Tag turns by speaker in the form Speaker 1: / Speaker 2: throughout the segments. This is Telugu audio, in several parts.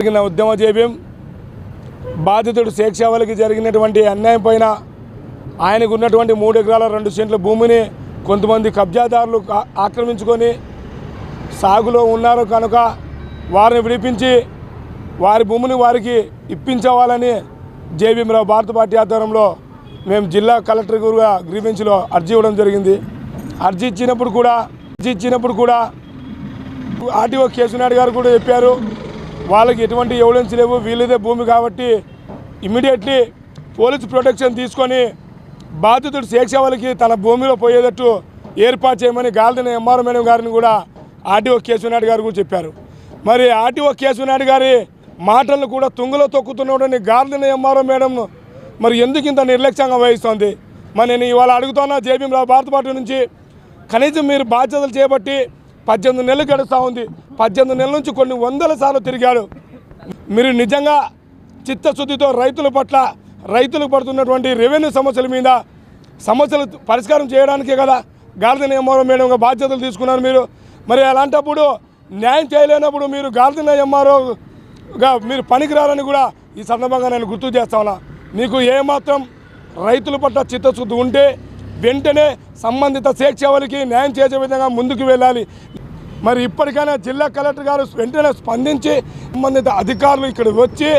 Speaker 1: జరిగిన ఉద్యమ జేబీఎం బాధితుడు శేక్షావలికి జరిగినటువంటి అన్యాయం పైన ఆయనకు ఉన్నటువంటి మూడు ఎకరాల రెండు సెంట్ల భూమిని కొంతమంది కబ్జాదారులు ఆక్రమించుకొని సాగులో ఉన్నారు కనుక వారిని విడిపించి వారి భూమిని వారికి ఇప్పించవాలని జేబీఎంరావు భారత పార్టీ ఆధ్వర్యంలో మేము జిల్లా కలెక్టర్ గురుగా గ్రీవెన్స్లో అర్జీ ఇవ్వడం జరిగింది. అర్జీ ఇచ్చినప్పుడు కూడా అర్జీ ఇచ్చినప్పుడు కూడా ఆర్టీఓ కేసునాయుడు గారు కూడా చెప్పారు. వాళ్ళకి ఎటువంటి ఎవిడెన్స్ లేవు వీళ్ళదే భూమి కాబట్టి ఇమీడియట్లీ పోలీస్ ప్రొటెక్షన్ తీసుకొని బాధితుడు శేక్షావళికి తన భూమిలో పోయేటట్టు ఏర్పాటు చేయమని గాలిదిన ఎంఆర్ మేడం గారిని కూడా ఆర్టీఓ కేశవనాయుడు గారు కూడా చెప్పారు. మరి ఆర్టీఓ కేశవనాయుడు గారి మాటలను కూడా తుంగలో తొక్కుతున్నటువంటి గాలిదిన ఎంఆర్ఓ మేడంను మరి ఎందుకు ఇంత నిర్లక్ష్యంగా వహిస్తోంది? మరి నేను ఇవాళ అడుగుతున్నా జేబీఎం భారత పార్టీ నుంచి కనీసం మీరు బాధ్యతలు చేపట్టి పద్దెనిమిది నెలలు గడుస్తూ ఉంది. పద్దెనిమిది నెలల నుంచి కొన్ని వందల సార్లు తిరిగాడు. మీరు నిజంగా చిత్తశుద్ధితో రైతుల పట్ల రైతులకు పడుతున్నటువంటి రెవెన్యూ సమస్యల మీద సమస్యలు పరిష్కారం చేయడానికే కదా గార్డెన్ ఎంఆర్ఓ మేడంగా బాధ్యతలు తీసుకున్నారు మీరు. మరి అలాంటప్పుడు న్యాయం చేయలేనప్పుడు మీరు గార్డెన్ ఎంఆర్ఓగా మీరు పనికిరారని కూడా ఈ సందర్భంగా నేను గుర్తు చేస్తా ఉన్నా. మీకు ఏమాత్రం రైతుల పట్ల చిత్తశుద్ధి ఉంటే వెంటనే సంబంధిత శేక్షవలకి న్యాయం చేసే విధంగా ముందుకు వెళ్ళాలి. మరి ఇప్పటికైనా జిల్లా కలెక్టర్ గారు వెంటనే స్పందించి సంబంధిత అధికారులు ఇక్కడ వచ్చి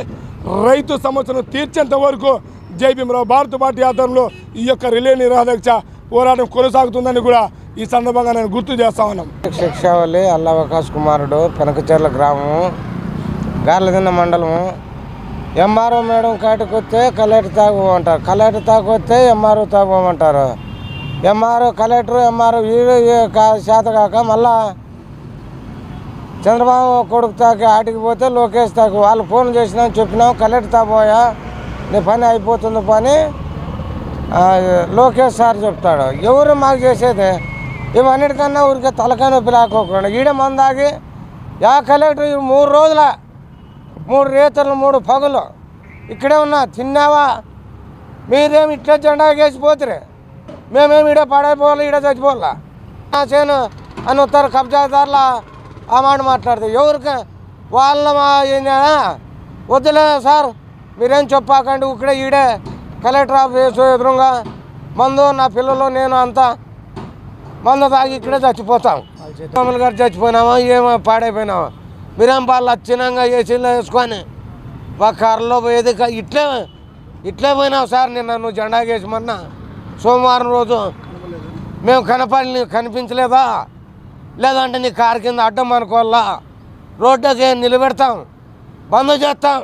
Speaker 1: రైతు సమస్యను తీర్చేంత వరకు జైభీమరావు భారత పార్టీ ఆధ్వర్యంలో ఈ యొక్క రిలే నిరాదీక్ష పోరాటం కొనసాగుతుందని కూడా ఈ సందర్భంగా నేను గుర్తు చేస్తా ఉన్నాం.
Speaker 2: శిక్షావళి అల్లవకాశ్ కుమారుడు పెనకచెర్ల గ్రామము గార్లదిన్న మండలము. ఎంఆర్ఓ మేడం కాటికి వస్తే కలెక్టర్ తాగుమంటారు కలెక్టర్ తాగొస్తే MRO తాగమంటారు M R collector M R వీడు కా- చేత కాక మళ్ళా చంద్రబాబు కొడుకు తాకి ఆటికి పోతే లోకేష్ తాకు వాళ్ళు ఫోన్ చేసినాం చెప్పినాం కలెక్టర్ తాపోయా నీ పని అయిపోతుంది పని. లోకేష్ సార్ చెప్తాడు ఎవరు మాకు చేసేది? ఇవన్నిటికన్నా ఊరికే తలకాయ నొప్పి లేకోకుండా ఈడ మందాగి యా కలెక్టర్ మూడు రోజుల మూడు రేతులు మూడు పగులు ఇక్కడే ఉన్నా తిన్నావా? మీరేమి ఇట్లా జెండా వేసిపోతురే మేమేమి ఈడ పడైపోవాలి ఈడ చచ్చిపోవాలా? నా చేను అని వస్తారు కబ్జాదారుల ఆ మాట మాట్లాడతారు ఎవరికి? వాళ్ళ మా వద్దులే సార్ మీరేం చెప్పాకండి ఇక్కడే ఈడే కలెక్టర్ ఆఫీస్ ఎదురుగా మందు నా పిల్లలు నేను అంతా మందు తాగి ఇక్కడే చచ్చిపోతాం. మామూలు గారు చచ్చిపోయినామా ఏమో పాడైపోయినామా? మీరేం వాళ్ళు అచ్చినంగా ఏసీలో వేసుకొని మా కారులో పోయేది ఇట్లే ఇట్లే పోయినావు సార్ నిన్న నువ్వు జెండా వేసమన్నా సోమవారం రోజు మేము కనపడి కనిపించలేదా? లేదంటే నీ కారు కింద అడ్డం అనుకోవాలా? రోడ్డుకి నిలబెడతాం. బంద్ చేస్తాం.